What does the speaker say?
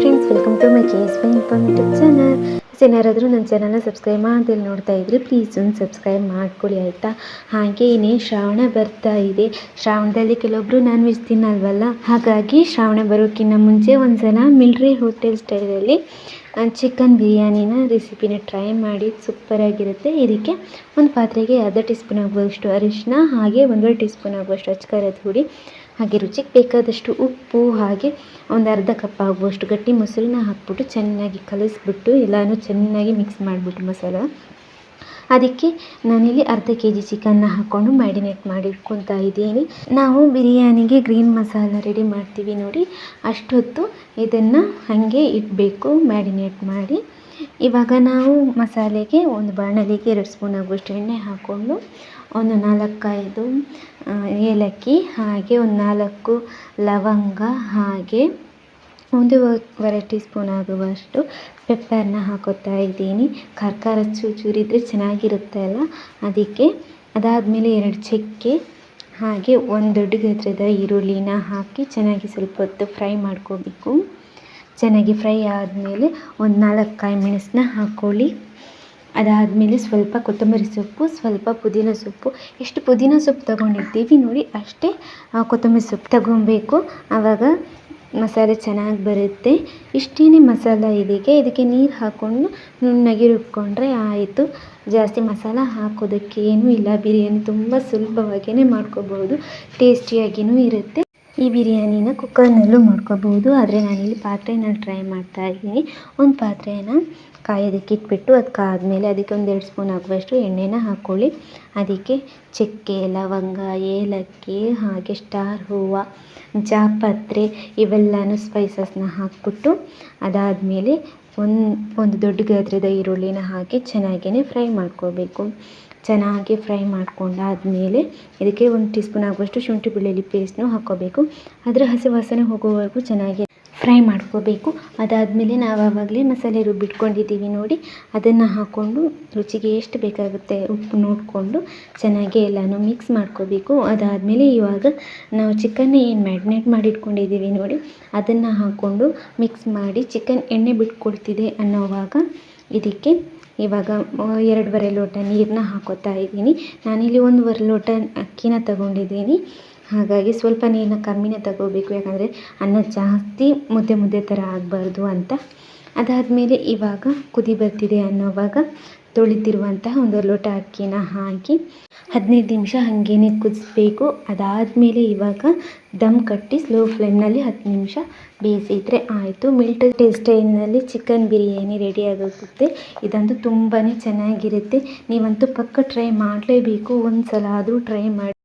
Friends welcome to my K S by informative channel ಏನಾರಾದರೂ ನನ್ನ ಚಾನಲ್ನ subscribe ಮಾಡ್ದಲ್ಲಿ ನೋಡ್ತಾ ಇದ್ರೆ ಪ್ಲೀಸ್ ಒಂದು ಸಬ್ಸ್ಕ್ರೈಬ್ ಮಾಡ್ಕೊಳ್ಳಿ ಆಯಿತಾ ಹಾಗೆ ಇನ್ನೇ ಶ್ರಾವಣ ಬರ್ತಾ ಇದೆ. ಶ್ರಾವಣದಲ್ಲಿ ಕೆಲವೊಬ್ಬರು ನಾನ್ ವೆಜ್ ತಿನ್ನಲ್ವಲ್ಲ? ಹಾಗಾಗಿ ಶ್ರಾವಣ ಬರೋಕ್ಕಿಂತ ಮುಂಚೆ ಒಂದು ಸಲ ಮಿಲ್ಟ್ರಿ ಹೋಟೆಲ್ ಸ್ಟೈಲಲ್ಲಿ ಚಿಕನ್ ಬಿರಿಯಾನಿನ ರೆಸಿಪಿನ ಟ್ರೈ ಮಾಡಿ ಸೂಪರಾಗಿರುತ್ತೆ ಇದಕ್ಕೆ ಒಂದು ಪಾತ್ರೆಗೆ ಅರ್ಧ ಟೀ ಸ್ಪೂನ್ ಆಗುವಷ್ಟು ಅರಿಶಿನ ಹಾಗೆ ಒಂದೂವರೆ ಟೀ ಸ್ಪೂನ್ ಆಗುವಷ್ಟು ಅಚ್ಕಾರದ ಹುಡಿ ಹಾಗೆ ರುಚಿಗೆ ಬೇಕಾದಷ್ಟು ಉಪ್ಪು ಹಾಗೆ ಒಂದು ಅರ್ಧ ಕಪ್ ಆಗುವಷ್ಟು ಗಟ್ಟಿ ಮೊಸರನ್ನ ಹಾಕ್ಬಿಟ್ಟು ಚೆನ್ನಾಗಿ ಕಲಿಸ್ಬಿಟ್ಟು ಎಲ್ಲನೂ ಚೆನ್ನಾಗಿ ಮಿಕ್ಸ್ ಮಾಡಿಬಿಟ್ಟು ಮಸಾಲ. ಅದಕ್ಕೆ ನಾನಿಲ್ಲಿ ಅರ್ಧ ಕೆ ಜಿ ಚಿಕನ್ನ ಹಾಕ್ಕೊಂಡು ಮ್ಯಾರಿನೇಟ್ ಮಾಡಿಟ್ಕೊತಾ ಇದ್ದೀನಿ. ನಾವು ಬಿರಿಯಾನಿಗೆ ಗ್ರೀನ್ ಮಸಾಲ ರೆಡಿ ಮಾಡ್ತೀವಿ ನೋಡಿ. ಅಷ್ಟೊತ್ತು ಇದನ್ನು ಹಾಗೆ ಇಡಬೇಕು, ಮ್ಯಾರಿನೇಟ್ ಮಾಡಿ. ಇವಾಗ ನಾವು ಮಸಾಲೆಗೆ ಒಂದು ಬಾಣಲಿಗೆ ಎರಡು ಸ್ಪೂನ್ ಆಗುವಷ್ಟು ಎಣ್ಣೆ ಹಾಕ್ಕೊಂಡು ಒಂದು ನಾಲ್ಕೈದು ಏಲಕ್ಕಿ, ಹಾಗೆ ಒಂದು ನಾಲ್ಕು ಲವಂಗ, ಹಾಗೆ ಒಂದೂವರೆ ಟೀ ಸ್ಪೂನ್ ಆಗುವಷ್ಟು ಪೆಪ್ಪರ್ನ ಹಾಕೋತಾ ಇದ್ದೀನಿ. ಚೂರು ಚೂರಿದ್ರೆ ಚೆನ್ನಾಗಿರುತ್ತೆ ಅಲ್ಲ? ಅದಕ್ಕೆ ಅದಾದಮೇಲೆ ಎರಡು ಚಕ್ಕೆ, ಹಾಗೆ ಒಂದು ದೊಡ್ಡ ಗಾತ್ರದ ಈರುಳ್ಳಿನ ಹಾಕಿ ಚೆನ್ನಾಗಿ ಸ್ವಲ್ಪ ಹೊತ್ತು ಫ್ರೈ ಮಾಡ್ಕೋಬೇಕು. ಚೆನ್ನಾಗಿ ಫ್ರೈ ಆದಮೇಲೆ ಒಂದು ನಾಲ್ಕು ಕಾಯಿ ಮೆಣಸನ್ನ ಹಾಕ್ಕೊಳ್ಳಿ ಅದಾದಮೇಲೆ ಸ್ವಲ್ಪ ಕೊತ್ತಂಬರಿ ಸೊಪ್ಪು, ಸ್ವಲ್ಪ ಪುದೀನ ಸೊಪ್ಪು. ಎಷ್ಟು ಪುದೀನ ಸೊಪ್ಪು ತೊಗೊಂಡಿರ್ತೀವಿ ನೋಡಿ, ಅಷ್ಟೇ ಕೊತ್ತಂಬರಿ ಸೊಪ್ಪು ತಗೊಬೇಕು ಆವಾಗ ಮಸಾಲೆ ಚೆನ್ನಾಗಿ ಬರುತ್ತೆ. ಇಷ್ಟೇ ಮಸಾಲ ಇದಕ್ಕೆ. ಇದಕ್ಕೆ ನೀರು ಹಾಕ್ಕೊಂಡು ನುಣ್ಣಗೆ ರುಬ್ಕೊಂಡ್ರೆ ಆಯಿತು. ಜಾಸ್ತಿ ಮಸಾಲ ಹಾಕೋದಕ್ಕೆ ಏನೂ ಇಲ್ಲ. ಬಿರಿಯಾನಿ ತುಂಬ ಸುಲಭವಾಗಿಯೇ ಮಾಡ್ಕೋಬಹುದು ಟೇಸ್ಟಿಯಾಗಿಯೂ ಇರುತ್ತೆ. ಈ ಬಿರಿಯಾನಿನ ಕುಕ್ಕರ್ನಲ್ಲೂ ಮಾಡ್ಕೋಬೋದು. ಆದರೆ ನಾನಿಲ್ಲಿ ಪಾತ್ರೆನ ಟ್ರೈ ಮಾಡ್ತಾ ಇದ್ದೀನಿ. ಒಂದು ಪಾತ್ರೆನ ಕಾಯೋದಕ್ಕೆ ಇಟ್ಬಿಟ್ಟು ಅದು ಕಾದ್ಮೇಲೆ ಅದಕ್ಕೆ ಒಂದು ಎರಡು ಸ್ಪೂನ್ ಆಗುವಷ್ಟು ಎಣ್ಣೆನ ಹಾಕ್ಕೊಳ್ಳಿ ಅದಕ್ಕೆ ಚಕ್ಕೆ, ಲವಂಗ, ಏಲಕ್ಕಿ, ಹಾಗೆ ಸ್ಟಾರ್ ಹೂವು, ಜಾಪತ್ರೆ ಇವೆಲ್ಲನೂ ಸ್ಪೈಸಸ್ನ ಹಾಕ್ಬಿಟ್ಟು ಅದಾದಮೇಲೆ ಒಂದು ಒಂದು ದೊಡ್ಡ ಗಾತ್ರದ ಈರುಳ್ಳಿನ ಹಾಕಿ ಚೆನ್ನಾಗೇ ಫ್ರೈ ಮಾಡ್ಕೋಬೇಕು. ಚೆನ್ನಾಗಿ ಫ್ರೈ ಮಾಡ್ಕೊಂಡಾದಮೇಲೆ ಇದಕ್ಕೆ ಒಂದು ಟೀ ಸ್ಪೂನ್ ಆಗುವಷ್ಟು ಶುಂಠಿ ಬೆಳ್ಳುಳ್ಳಿ ಪೇಸ್ಟ್ನು ಹಾಕ್ಕೋಬೇಕು. ಅದರ ಹಸಿ ವಾಸನೆ ಹೋಗೋವರೆಗೂ ಚೆನ್ನಾಗಿ ಫ್ರೈ ಮಾಡ್ಕೋಬೇಕು. ಅದಾದಮೇಲೆ ನಾವು ಆವಾಗಲೇ ಮಸಾಲೆ ರುಬ್ಬಿಟ್ಕೊಂಡಿದ್ದೀವಿ ನೋಡಿ. ಅದನ್ನು ಹಾಕ್ಕೊಂಡು ರುಚಿಗೆ ಎಷ್ಟು ಬೇಕಾಗುತ್ತೆ ಉಪ್ಪು ನೋಡಿಕೊಂಡು ಚೆನ್ನಾಗಿ ಎಲ್ಲನೂ ಮಿಕ್ಸ್ ಮಾಡ್ಕೋಬೇಕು. ಅದಾದಮೇಲೆ ಇವಾಗ ನಾವು ಚಿಕನ್ನ ಏನು ಮ್ಯಾರಿನೇಟ್ ಮಾಡಿಟ್ಕೊಂಡಿದ್ದೀವಿ ನೋಡಿ. ಅದನ್ನು ಹಾಕ್ಕೊಂಡು ಮಿಕ್ಸ್ ಮಾಡಿ ಚಿಕನ್ ಎಣ್ಣೆ ಬಿಟ್ಕೊಳ್ತಿದೆ ಅನ್ನೋವಾಗ ಇದಕ್ಕೆ ಇವಾಗ ಎರಡೂವರೆ ಲೋಟ ನೀರನ್ನ ಹಾಕೋತಾ ಇದ್ದೀನಿ. ನಾನಿಲ್ಲಿ ಒಂದೂವರೆ ಲೋಟ ಅಕ್ಕಿನ ತಗೊಂಡಿದ್ದೀನಿ. ಹಾಗಾಗಿ ಸ್ವಲ್ಪ ನೀರನ್ನ ಕಮ್ಮಿನೇ ತಗೋಬೇಕು, ಯಾಕಂದರೆ ಅನ್ನ ಜಾಸ್ತಿ ಮುದ್ದೆ ಮುದ್ದೆ ಥರ ಆಗಬಾರ್ದು ಅಂತ. ಅದಾದಮೇಲೆ ಇವಾಗ ಕುದಿ ಬರ್ತಿದೆ ಅನ್ನೋವಾಗ ತೊಳಿತಿರುವಂತಹ ಒಂದು ಲೋಟ ಅಕ್ಕಿನ ಹಾಕಿ ಹದಿನೈದು ನಿಮಿಷ ಹಾಗೇನೆ ಕುದಿಸ್ಬೇಕು. ಅದಾದಮೇಲೆ ಇವಾಗ ದಮ್ ಕಟ್ಟಿ ಸ್ಲೋ ಫ್ಲೇಮ್ನಲ್ಲಿ ಹತ್ತು ನಿಮಿಷ ಬೇಯಿಸಿದರೆ ಆಯಿತು. ಮಿಲ್ಟ್ ಟೇಸ್ಟೈನಲ್ಲಿ ಚಿಕನ್ ಬಿರಿಯಾನಿ ರೆಡಿ ಆಗುತ್ತೆ. ಇದಂತೂ ತುಂಬಾ ಚೆನ್ನಾಗಿರುತ್ತೆ. ನೀವಂತೂ ಪಕ್ಕ ಟ್ರೈ ಮಾಡಲೇಬೇಕು. ಒಂದು ಸಲ ಆದರೂ ಟ್ರೈ ಮಾಡಿ